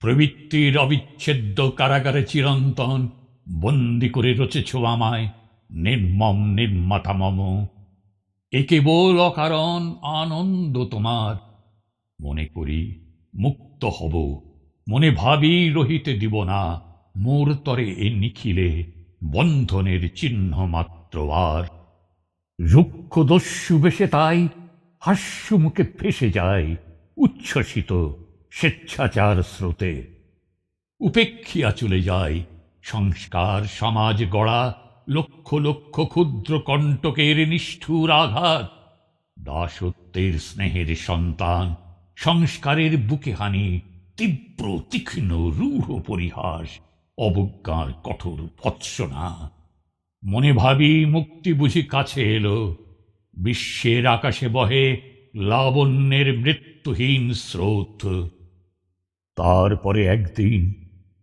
প্রবৃত্তির অবিচ্ছেদ্য কারাগারে চিরন্তন। বন্দি করে রচেছ আমায়। নির্মম নির্মাতা মম এ কেবল অকারণ আনন্দ তোমার। মনে করি মুক্ত হব। মনে ভাবি রহিতে দিব না। মোর তরে এ নিখিলে বন্ধনের চিহ্ন মাত্র আর। রুক্ষ দস্যু বেশে তাই হাস্য মুখে ফেসে যায়। উচ্ছ্বসিত স্বেচ্ছাচার স্রোতে উপেক্ষিয়া চলে যায় সংস্কার সমাজ গড়া লক্ষ লক্ষ ক্ষুদ্র কণ্টকের নিষ্ঠুর আঘাত। দাসত্বের স্নেহের সন্তান, সংস্কারের বুকে হানি, তীব্র তীক্ষ্ণ রূঢ় পরিহাস, অবজ্ঞার কঠোর ভৎসনা। মনে ভাবি মুক্তি বুঝি কাছে এলো। বিশ্বের আকাশে বহে লাবণ্যের মৃত্যুহীন স্রোত। তারপরে একদিন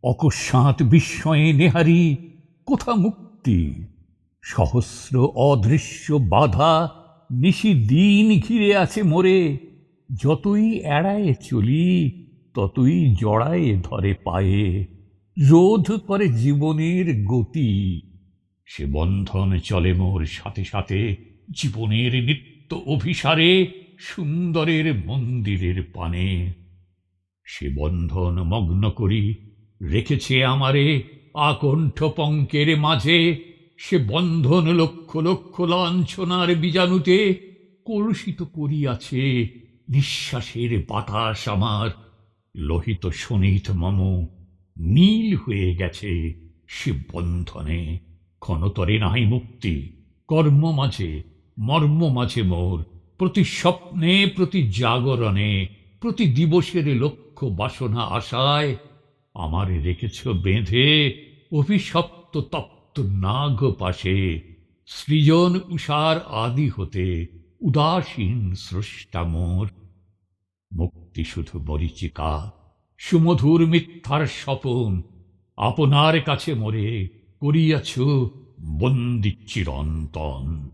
অকস্মাৎ বিস্ময়ে নেহারি কোথা মুক্তি? সহস্র অদৃশ্য বাধা নিশি দিন ঘিরে আছে মোরে। যতই এড়ায় চলি, ততই জড়ায় ধরে পায়ে। রোধ করে জীবনের গতি। সে বন্ধন চলে মোর সাথে সাথে জীবনের নিত্য অভিসারে সুন্দরের মন্দিরের পানে। সে বন্ধন মগ্ন করি, রেখেছে আমারে আকণ্ঠ পঙ্কের মাঝে। সে বন্ধন লক্ষ লক্ষ লাঞ্ছনার বীজাণুতে কলুষিত করিয়াছে। নিঃশ্বাসের বাতাস আমার, লোহিত শোণিত মম, নীল হয়ে গেছে। সে বন্ধনে ক্ষণতরে নাই মুক্তি, কর্ম মাঝে, মর্ম মাঝে মোর। প্রতি স্বপ্নে, প্রতি জাগরণে প্রতি দিবসের লক্ষ্য বাসনা আশায় আমার রেখেছ বেঁধে অভিশপ্ত তপ্ত নাগ পাশে। সৃজন উষার আদি হতে উদাসীন স্রষ্টা মোর। মুক্তি শুধু মরিচিকা, সুমধুর মিথ্যার স্বপন আপনার কাছে মরে করিয়াছ বন্দি চিরন্তন।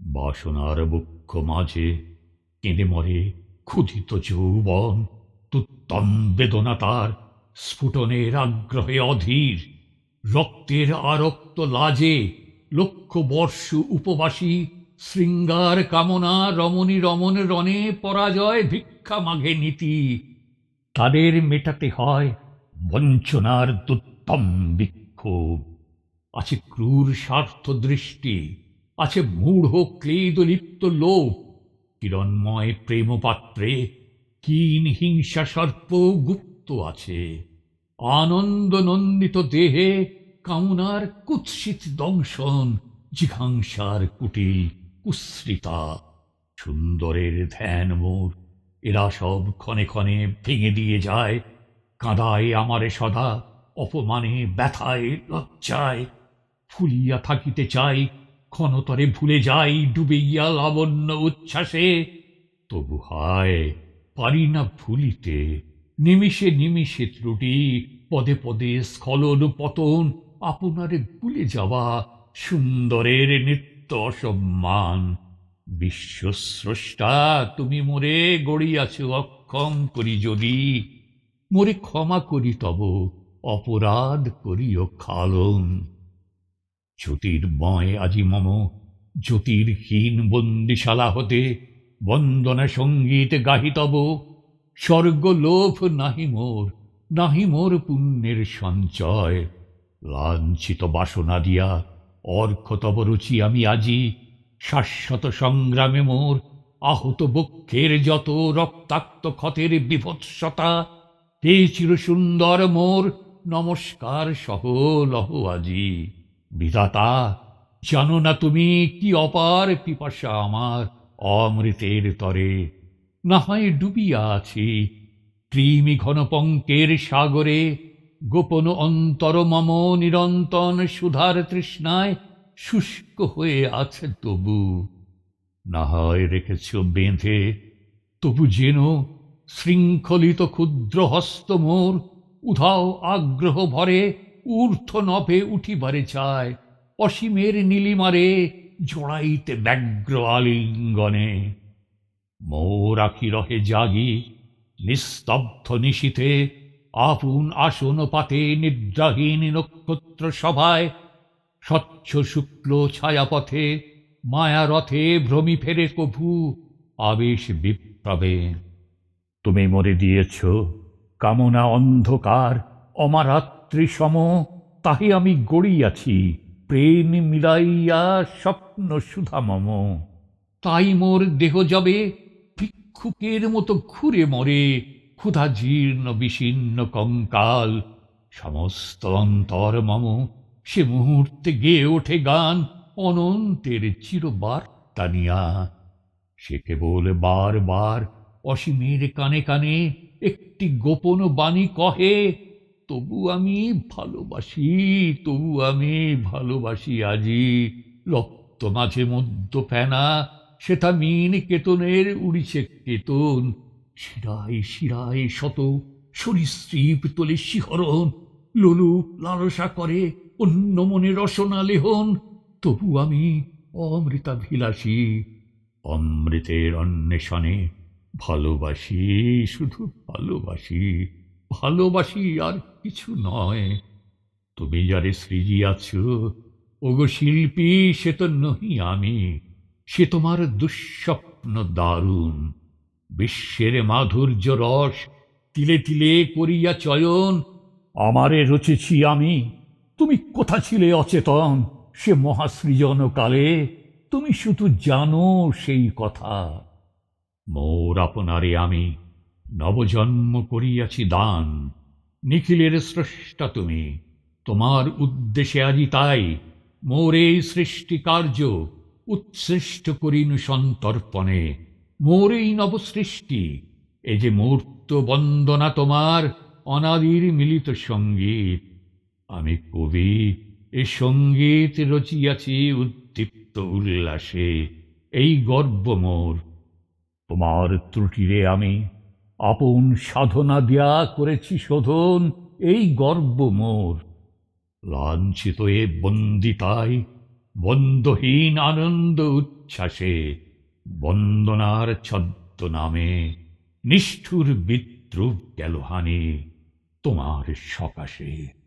বাসনার বক্ষ মাঝে কেঁদে মরে ক্ষুধিত যৌবন তুত্তম বেদনা তার, স্ফুটনের আগ্রহে অধীর, রক্তের আরক্ত লাজে, লক্ষ বর্ষ উপবাসী, শৃঙ্গার কামনা রমণী রমণ রণে পরাজয় ভিক্ষা মাঘে নীতি। তাদের মেটাতে হয় বঞ্চনার দুত্তম বিক্ষোভ। আছে ক্রূর স্বার্থ দৃষ্টি আছে মূঢ় ক্লেদলিপ্ত লোভ কিরণময় প্রেমপাত্রে কিন হিংসা সর্প গুপ্ত আছে। আনন্দ নন্দিত দেহে কামনার কুৎসিত দংশন, জিঘাংসার কুটিল কুশ্রিতা সুন্দরের ধ্যান মোর, এরা সব ক্ষণে ক্ষণে ভেঙে দিয়ে যায়। কাঁদায় আমারে সদা, অপমানে ব্যথায় লজ্জায়। ফুলিয়া থাকিতে চাই ক্ষণতরে ভুলে যাই, ডুবে গিয়া লাবণ্য উচ্ছ্বাসে। তবু হায়, পারি না ভুলিতে। নিমিষে নিমিষে ত্রুটি, পদে পদে স্খলন পতন, আপনারে ভুলে যাওয়া সুন্দরের নিত্য অসম্মান। বিশ্বস্রষ্টা, তুমি মোরে গড়িয়াছ অক্ষম করি যদি। মোরে ক্ষমা করি তব, অপরাধ করিও খালন। জ্যোতির্ময় আজি মম। জ্যোতির্হীন বন্দিশালা হতে বন্দনা সংগীত গাহিতব স্বর্গ লোভ নাহি মোর নাহি মোর পুণ্যের সঞ্চয়। লাঞ্ছিত বাসনা দিয়া অর্ঘ তব রুচি আমি আজি। শাশ্বত সংগ্রামে মোর আহত বক্ষের যত রক্তাক্ত ক্ষতের বিভৎসতা, হে চিরসুন্দর মোর নমস্কার সহ লহ আজি। বিধাতা, জানো না তুমি কি অপার পিপাসা আমার অমৃতের তরে। না হয় ডুবিয়া আছি, কৃমি ঘন পঙ্কের সাগরে, গোপন অন্তর মম নিরন্তন সুধার তৃষ্ণায় শুষ্ক হয়ে আছে তবু। না হয় রেখেছ বেঁধে, তবু যেন শৃঙ্খলিত ক্ষুদ্র হস্ত মোর উধাও আগ্রহ ভরে ঊর্ধ্ব নভে উঠিবারে চায়, অসীমের নীলিমারে জড়াইতে ব্যগ্র আলিঙ্গনে। মোর আখি রহে জাগি, নিস্তব্ধ নিশীথে, আপন আসন পাতে নিদ্রাহীন নক্ষত্র সভায়, স্বচ্ছ শুক্ল ছায়াপথে মায়া রথে ভ্রমি ফেরে কভু আবেশ বিপ্লবে। তুমি মরে দিয়েছ, কামনা অন্ধকার অমারাত্রি সম তাহে আমি গড়িয়াছি। প্রেম মিলাইয়া স্বপ্ন সুধা মম। তাই মোর দেহ যাবে ভিক্ষুকের মতো ঘুরে মরে, ক্ষুধা জীর্ণ বিশীর্ণ কঙ্কাল। সমস্ত অন্তর মম, সে মুহূর্তে গেয়ে ওঠে গান, অনন্তের চিরবার্তা নিয়া। সে কেবল বার বার অসীমের কানে কানে একটি গোপন বাণী কহে তবু আমি ভালোবাসি, তবু আমি ভালোবাসি আজি। রক্ত মাঝে মধ্য ফেনা সেটা মিন কেতনের উড়িছে কেতন। শিরায় শিরায় শত সরীসৃপ তোলে শিহরণ, লোলুপ লালসা করে অন্য মনে রসনা লেহন। তবু আমি অমৃতাভিলাষী, অমৃতের অন্বেষণে ভালোবাসি, শুধু ভালোবাসি। ভালোবাসি আর কিছু নয়। তুমি যারে সৃজিয়াছ ওগো শিল্পী, সে তো নহি আমি। সে তোমার দুঃস্বপ্ন দারুণ। বিশ্বের মাধুর্য রস তিলে তিলে করিয়া চয়ন, আমারে রচেছি আমি। তুমি কোথা ছিলে অচেতন? সে মহাসৃজন কালে তুমি শুধু জানো সেই কথা। মোর আপনারে আমি নবজন্ম করিয়াছি দান, নিখিলের স্রষ্টা তুমি। তোমার উদ্দেশ্যে আজি তাই মোর এই সৃষ্টি কার্য উৎসৃষ্ট করিন সন্তর্পণে। মোর এই নবসৃষ্টি, এ যে মূর্ত বন্দনা তোমার অনাদির মিলিত সংগীত। আমি কবি, এ সংগীত রচিয়াছি উদ্দীপ্ত উল্লাসে, এই গর্ব মোর। তোমার ত্রুটিরে আমি আপন সাধনা দিয়া করেছি শোধন, এই গর্ব মোর। লাঞ্ছিত এ বন্দিতাই, বন্ধহীন আনন্দ উচ্ছ্বাসে, বন্দনার ছদ্ম নামে নিষ্ঠুর বিদ্রুপ গেল হানি তোমার সকাশে।